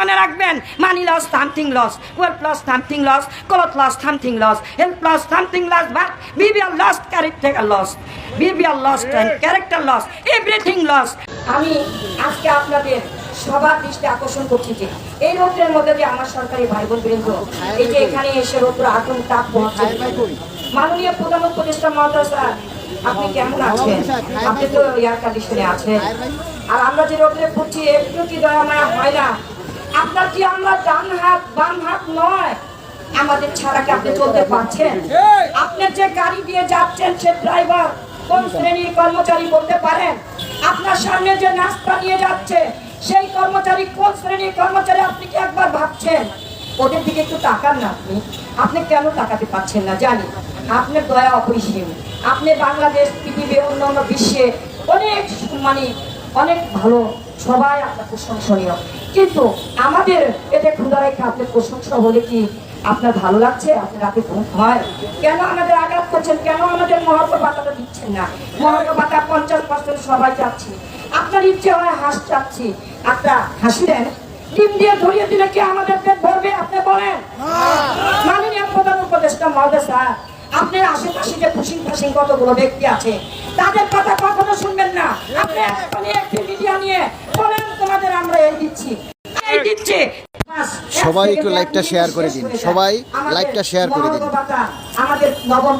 মনে রাখবেন? Money loss something loss wealth loss something loss cloth loss something loss health loss something loss but BBR loss character loss BBR loss character loss everything loss আমি আজকে আপনাদের সবার দৃষ্টি আকর্ষণ করছি যে এই রোদ্রের মধ্যে যে আমার সরকারি ভাই বোন বৃন্দ, এই যে এখানে এসে রোদ্র আগুন তাপ পড়ছে মাননীয় প্রধান উপদেষ্টা মহোদয় স্যার, আপনি কেমন আছেন? আপনি তো এয়ার কন্ডিশনে আছেন। আর আমরা যে রোদ্রে পড়ছি একটু কি দয়া মায়া হয় না। আপনার কি আমরা ডান হাত বাম হাত নয়? আমাদের ছাড়া কি আপনি চলতে পারছেন? আপনি যে গাড়ি দিয়ে যাচ্ছেন সে ড্রাইভার কোন শ্রেণির কর্মচারী বলতে পারেন? আপনার সামনে যে নাস্তা নিয়ে যাচ্ছে সেই কর্মচারী কোন শ্রেণির কর্মচারী আপনি কি একবার ভাবছেন? ওদের দিকে একটু তাকান না আপনি। আপনি কেন তাকাতে পারছেন না? জানি। আপনার দয়া অপরিসীম। আপনি বাংলাদেশ পৃথিবী অন্যান্য বিশ্বে অনেক মানে অনেক ভালো সবাই আপনার প্রশংসনীয়। কিন্তু আমাদের এতে ক্ষুদা রেখে আপনার প্রশংসা হলে কি আপনার ভালো লাগছে? আপনার ঘুম হয়? কেন আমাদের আঘাত করছেন? কেন আমাদের মহার্ঘ পাতাটা দিচ্ছেন না? মহার্ঘ পাতা পঞ্চাশ পার্সেন্ট সবাই চাচ্ছি। আপনার ইচ্ছে হয় হাঁস চাচ্ছি। আপনার হাসি দেন। ডিম দিয়ে ধরিয়ে দিলে কি আমাদের পেট ভরবে? আপনি বলেন। মাননীয় প্রধান উপদেষ্টা মহোদয় স্যার আপনার আশেপাশে যে ফুসিং ফাসিং কতগুলো ব্যক্তি আছে তাদের কথা কখনো শুনবেন না আপনি এখন একটি মিডিয়া নিয়ে বলেন তোমাদের আমরা এই দিচ্ছি এই দিচ্ছি সবাই একটু লাইকটা লাইভটা শেয়ার করে দিন। সবাই লাইকটা লাইভটা শেয়ার করে দিন। আমাদের নবম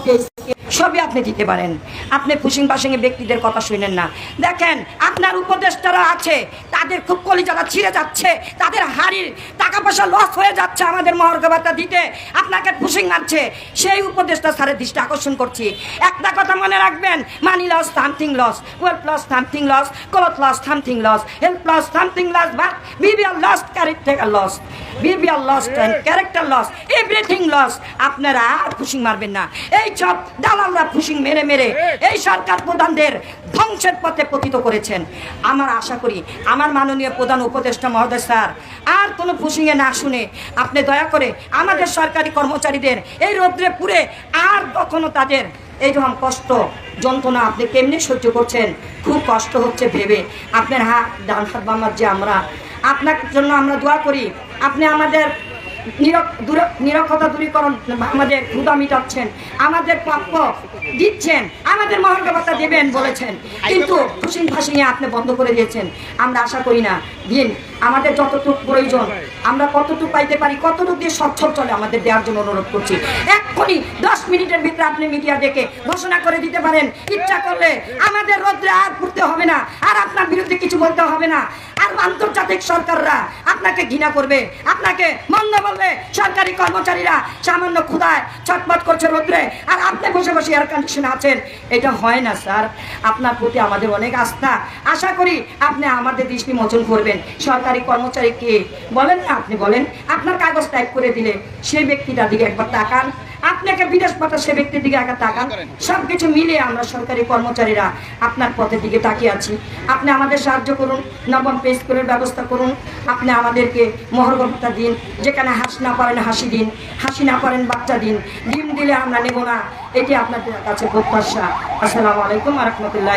সবই আপনি দিতে পারেন। আপনি পুশিং পাশিং ব্যক্তিদের কথা শুনেন না। দেখেন, আপনার উপদেষ্টারা আছে, তাদের খুব কলিজারা ছিঁড়ে যাচ্ছে, তাদের হাড়ির টাকা পয়সা লস হয়ে যাচ্ছে আমাদের মহার্ঘ ভাতা দিতে। আপনাকে পুশিং মারছে, সেই উপদেষ্টা স্যারের দৃষ্টি আকর্ষণ করছি। একটা কথা মনে রাখবেন money loss something loss wealth loss something loss cloth loss something loss health loss something loss but BBR loss character loss BBR loss character loss everything loss আপনারা আর পুশিং মারবেন না। এই সব দালালরা পুশিং মেরে মেরে এই সরকার প্রধানদের ধ্বংসের পথে পতিত করেছেন। আমার আশা করি আমার মাননীয় প্রধান উপদেষ্টা মহোদয় স্যার, আর কোনো পুশিংয়ে না শুনে আপনি দয়া করে আমাদের সরকারি কর্মচারীদের এই রৌদ্রে পুড়ে আর কখনো তাদের এই রকম কষ্ট, যন্ত্রণা আপনি কেমনি সহ্য করছেন? খুব কষ্ট হচ্ছে ভেবে। আপনার হাত, ডান হাত বামার যে আমরা, আপনার জন্য আমরা দোয়া করি। আপনি আমাদের নিরক্ষতা দূরীকরণ আমাদের ক্ষুদা মিটাচ্ছেন, আমাদের প্রাপ্য দিচ্ছেন, আমাদের মহার্ঘ ভাতা দেবেন বলেছেন। কিন্তু খুশিং ফাঁসিয়ে আপনি বন্ধ করে দিয়েছেন। আমরা আশা করি না। দিন, আমাদের যতটুকু প্রয়োজন, আমরা কতটুকু পাইতে পারি, কতটুকু দিয়ে সচ্ছল চলে আমাদের দেওয়ার জন্য অনুরোধ করছি। এক্ষুনি দশ মিনিটের ভিতরে আপনি মিডিয়া দেখে ঘোষণা করে দিতে পারেন, ইচ্ছা করলে। আমাদের রোদ্রে আর ঘুরতে হবে না, আর আপনার বিরুদ্ধে কিছু বলতে হবে না। আর আন্তর্জাতিক সরকাররা আপনাকে ঘৃণা করবে, আপনাকে মন্দ বলবে সরকারি কর্মচারীরা সামান্য ক্ষুদায় ছটপট করছে রোদ্রে। আর আপনি বসে বসে এয়ার কন্ডিশনে আছেন। এটা হয় না, স্যার। আপনার প্রতি আমাদের অনেক আস্থা। আশা করি আপনি আমাদের দৃষ্টি মোচন করবেন। সরকারি কর্মচারী কে বলেন না আপনি বলেন। আপনার কাগজ টাইপ করে দিলে সেই ব্যক্তিটার দিকে একবার তাকান। আপনাকে বিদেশ পাঠা সে ব্যক্তির দিকে একা তাকান। সব কিছু মিলে আমরা সরকারি কর্মচারীরা আপনার পথের দিকে তাকিয়ে আছি। আপনি আমাদের সাহায্য করুন নবম পেজ করে ব্যবস্থা করুন। আপনি আমাদেরকে মহর্গতা দিন যেখানে হাসি না পারেন হাসি দিন হাসি না পারেন বাচ্চা দিন। ডিম দিলে আমরা নেব না এটি আপনাদের কাছে প্রত্যাশা। আসসালামু আলাইকুম রহমতুল্লাহ